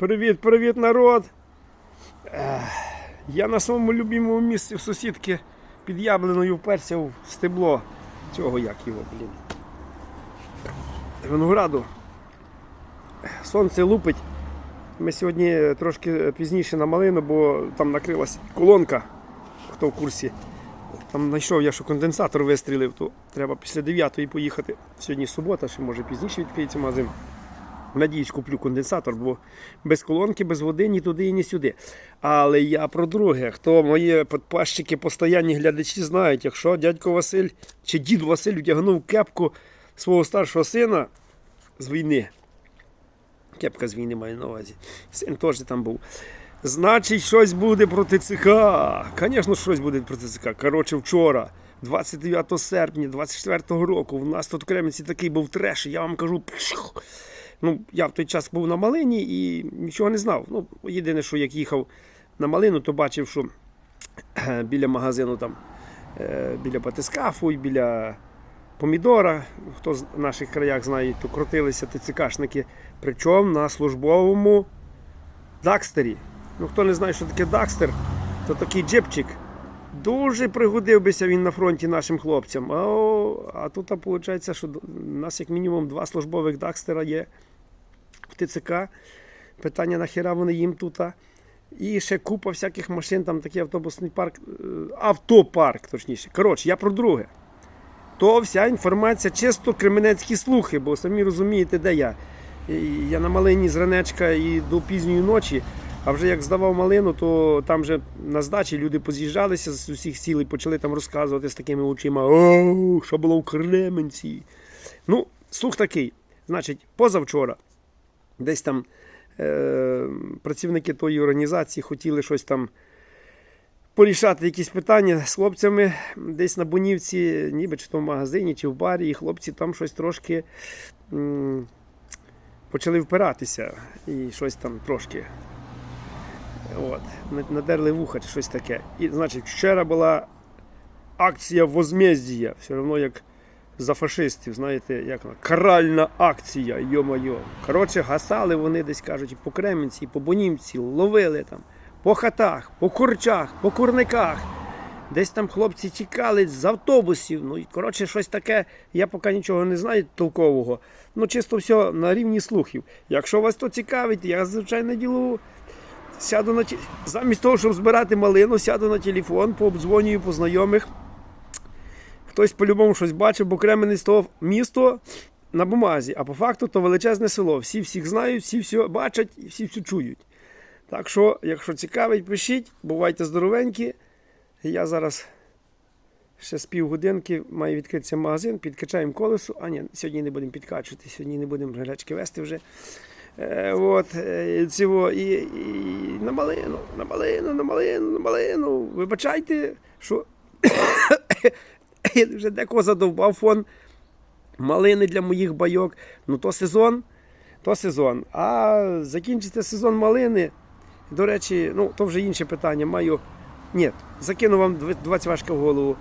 Привіт, привіт, народ! Я на своєму любимому місці в сусідки під яблуною вперся в стебло цього як його, блін. Винограду. Сонце лупить. Ми сьогодні трошки пізніше на малину, бо там накрилась колонка, хто в курсі. Там знайшов я, що конденсатор вистрілив, то треба після 9 поїхати. Сьогодні субота, ще може пізніше відкриється магазин. Надіюсь, куплю конденсатор, бо без колонки, без води ні туди і ні сюди. Але я про друге. Хто мої підпасчики, постоянні глядачі знають, якщо дядько Василь чи дід Василь вдягнув кепку свого старшого сина з війни. Кепка з війни маю на увазі. Син теж там був. Значить, щось буде проти ЦК. Звісно, щось буде проти ЦК. Коротше, вчора, 29 серпня 24 року, в нас тут в Кремниці такий був треш, я вам кажу. пшух. Ну, я в той час був на малині і нічого не знав. Ну, єдине, що як їхав на малину, то бачив, що біля магазину там, е, біля батискафу і біля помідора, хто з наших краях знає, то крутилися ТЦКшники, причому на службовому Дакстері. Ну, хто не знає, що таке Дакстер, то такий джипчик. Дуже пригодив бися він на фронті нашим хлопцям. А, а тут виходить, що у нас як мінімум два службових Дакстера є в ТЦК. Питання нахіра вони їм тут. І ще купа всяких машин, там такий автобусний парк, е, автопарк, точніше. Коротше, я про друге. То вся інформація чисто кременецькі слухи, бо самі розумієте, де я. Я на малині з ранечка і до пізньої ночі. А вже як здавав малину, то там вже на здачі люди поз'їжджалися з усіх сіл і почали там розказувати з такими очима, що було в Кременці. Ну, слух такий. Значить, позавчора десь там е, працівники тої організації хотіли щось там порішати якісь питання з хлопцями десь на Бунівці, ніби чи то в магазині, чи в барі, і хлопці там щось трошки м, почали впиратися і щось там трошки. От, надерли вуха чи щось таке. І, значить, вчора була акція возмездія, все одно як за фашистів, знаєте, як каральна акція, йо-моє. Коротше, гасали вони десь кажуть, по Кременці, по Бонімці, ловили там, по хатах, по курчах, по курниках. Десь там хлопці тікали з автобусів. Ну, і, коротше, щось таке, я поки нічого не знаю толкового. Ну, чисто все на рівні слухів. Якщо вас то цікавить, я звичайно діло сяду на ті- замість того, щоб збирати малину, сяду на телефон, пообдзвонюю по знайомих. Хтось по-любому щось бачив, бо Кременець то місто на бумазі, а по факту то величезне село. Всі всіх знають, всі все бачать і всі все чують. Так що, якщо цікавить, пишіть, бувайте здоровенькі. Я зараз ще з півгодинки має відкритися магазин, підкачаємо колесо. А ні, сьогодні не будемо підкачувати, сьогодні не будемо гречки вести вже. Е, от, е, цього, і, і на малину, на малину, на малину, на малину. Вибачайте, що я вже декого задовбав фон малини для моїх байок. Ну то сезон, то сезон. А закінчиться сезон малини. До речі, ну то вже інше питання. Маю. Ні, закину вам 20 важка в голову.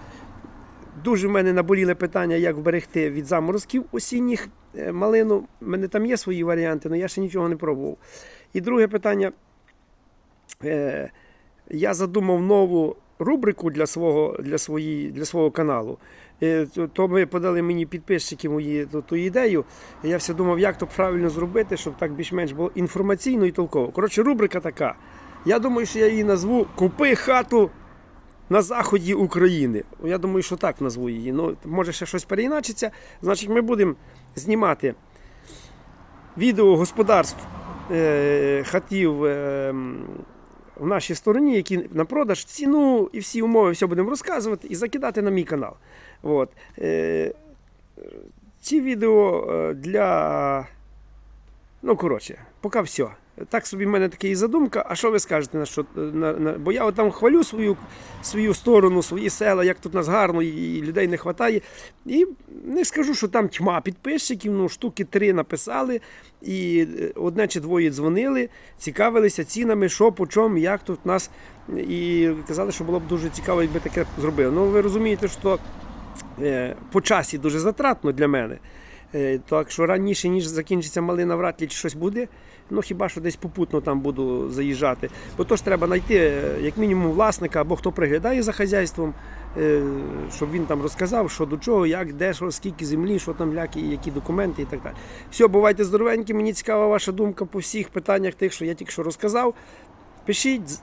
Дуже в мене наболіле питання, як вберегти від заморозків осінніх е, малину. У мене там є свої варіанти, але я ще нічого не пробував. І друге питання. Е, я задумав нову рубрику для свого, для свої, для свого каналу. Е, то- ви подали мені підписчики мої ту, ту ідею. Я все думав, як то правильно зробити, щоб так більш-менш було інформаційно і толково. Коротше, рубрика така. Я думаю, що я її назву Купи хату на заході України. Я думаю, що так назву її. Ну, може ще щось переіначиться. Значить, ми будемо знімати відео господарств е, хатів е, в нашій стороні, які на продаж, ціну і всі умови, все будемо розказувати і закидати на мій канал. От. Е, ці відео е, для. Ну, коротше, поки все. Так собі в мене така і задумка. А що ви скажете на що? На, на... Бо я там хвалю свою, свою сторону, свої села, як тут нас гарно і людей не вистачає. І не скажу, що там тьма підписчиків, ну штуки три написали, і е, одне чи двоє дзвонили, цікавилися цінами, що по чому, як тут нас. І казали, що було б дуже цікаво, якби таке зробили. Ну, ви розумієте, що е, по часі дуже затратно для мене. Е, Так що раніше, ніж закінчиться малина, вряд ли щось буде. Ну хіба що десь попутно там буду заїжджати. Бо то ж треба знайти е, як мінімум власника або хто приглядає за хазяйством, е, щоб він там розказав, що до чого, як, де, що, скільки землі, що там ляки, які документи і так далі. Все, бувайте здоровенькі, мені цікава ваша думка по всіх питаннях, тих, що я тільки що розказав. Пишіть.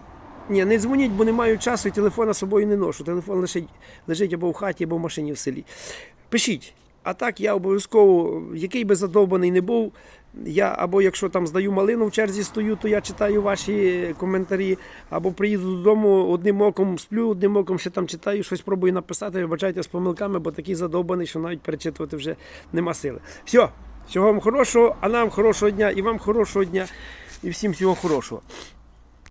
Ні, не дзвоніть, бо не маю часу і телефона з собою не ношу. Телефон лежить, лежить або в хаті, або в машині в селі. Пишіть. А так я обов'язково, який би задовбаний не був, я або якщо там здаю малину в черзі стою, то я читаю ваші коментарі, або приїду додому одним оком сплю, одним оком ще там читаю, щось пробую написати, вибачайте з помилками, бо такий задовбаний, що навіть перечитувати вже нема сили. Все, всього вам хорошого, а нам хорошого дня, і вам хорошого дня, і всім всього хорошого.